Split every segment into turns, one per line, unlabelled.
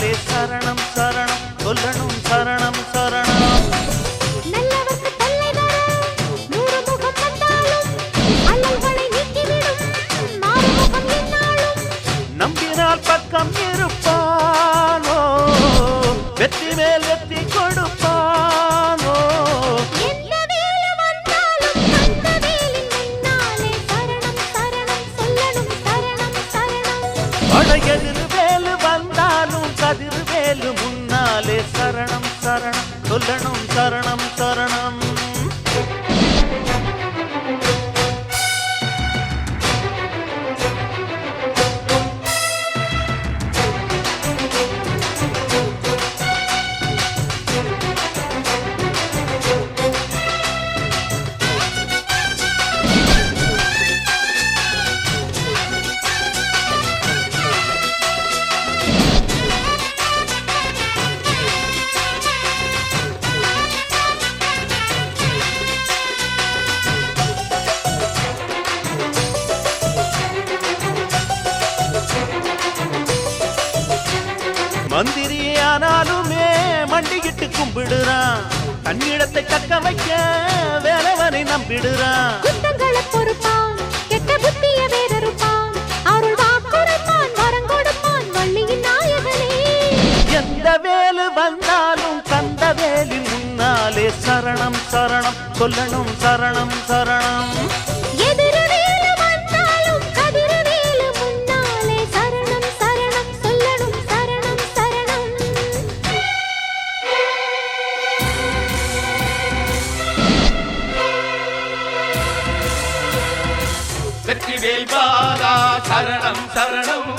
வந்தாலே சரணம் சரணம். சொல்லணும் சரணம் சரணம்.
நம்பினால் பக்கம் இருப்பானோ? வெற்றி மேல் வெற்றி கொடுப்பானோ? பழையதில் கதிர் வேலு முன்னாலே சரணம் சரணம். சொல்லணும் சரணம். மந்திரியானாலுமே மண்டிக்கிட்டு கும்பிடுறான். தன்னிடத்தை தக்க வைக்க வேறவனை நம்பிடுறான்.
குத்தங்களை பொறுப்பான் கெட்ட புத்திய வேறறுப்பான். அருள் வாக்குரைப்பான் வரம் கொடுப்பான் வள்ளியின் நாயகனே.
எந்த வேலு வந்தாலும் கந்த வேலின் முன்னாலே சரணம் சரணம் சொல்லணும் சரணம் சரணம்.
வெற்றிவேல் சரணம் சரணம்.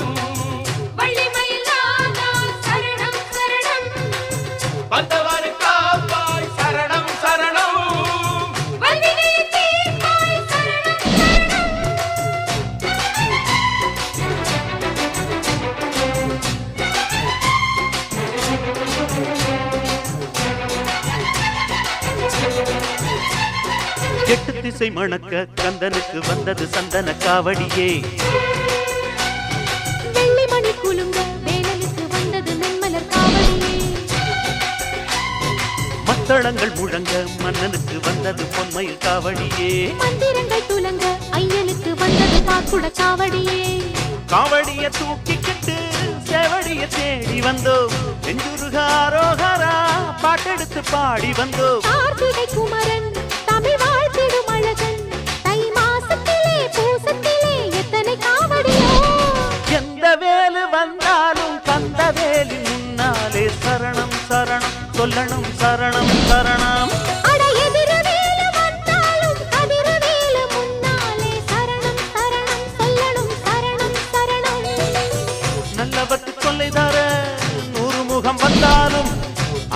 திசை மணக்க கந்தனுக்கு வந்தது சந்தன காவடியே.
வெள்ளி மணி குலுங்க வேலனுக்கு வந்தது நன்மலர் காவடியே.
மத்தளங்கள் முழங்க மன்னனுக்கு வந்தது பொன்மயில் காவடியே.
மந்திரங்கள் துலங்க ஐயனுக்கு வந்தது பாக்குட காவடியே
காவடிய தூக்கிக்கிட்டு செவடிய தேடி வந்தோம். நெஞ்சுருகாரோகரா பாட்டெடுத்து பாடி வந்தோம்.
கார்த்திகை குமரன் தமிழ் வாழ்த்திடும் அழகன் தை மாசத்திலே பூசத்திலே எத்தனை காவடியோ?
எந்த வேலு வந்தாலும் கந்த வேலி முன்னாலே சரணம் சரணம் சொல்லணும் சரணம் சரணம்.
அட எதிர வேலு வந்தாலும் கதிர வேலு முன்னாலே சரணம் சரணம் சொல்லணும் சரணம் சரணம்.
நல்லவர்க்கு கொள்ளை தர நூறு முகம் வந்தாலும்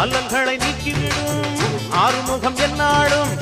அல்லல்களை நீக்கிவிடும். ஆறுமுகம் என்னாலும்